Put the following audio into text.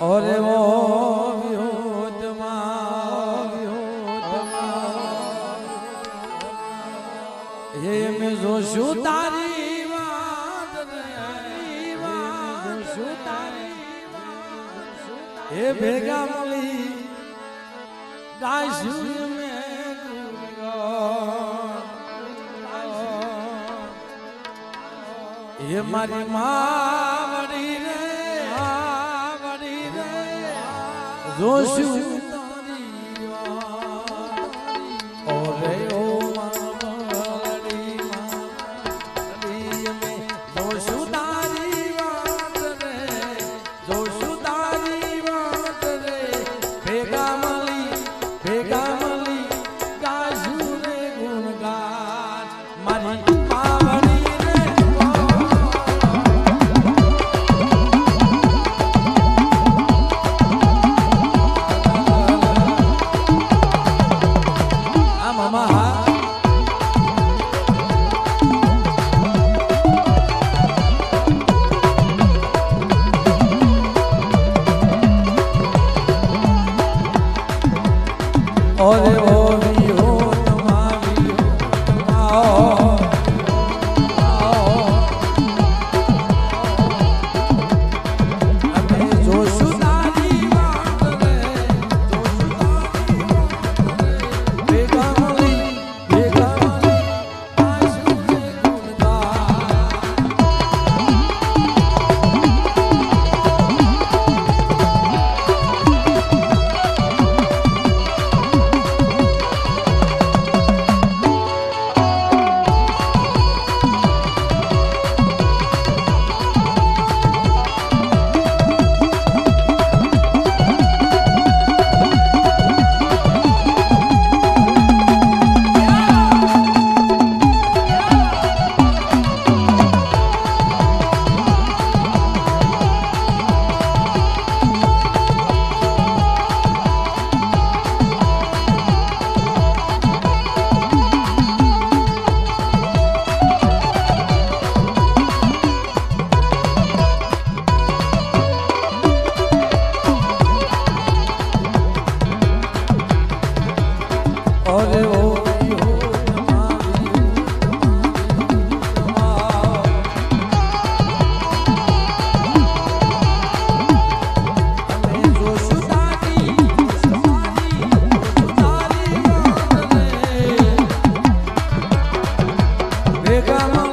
અરે ઓ મેં જોશું તારી વાત એ ભેગા મળી ગાશું મેં એ મારી માવડી રે Anúncio. 哦哦 Pegamos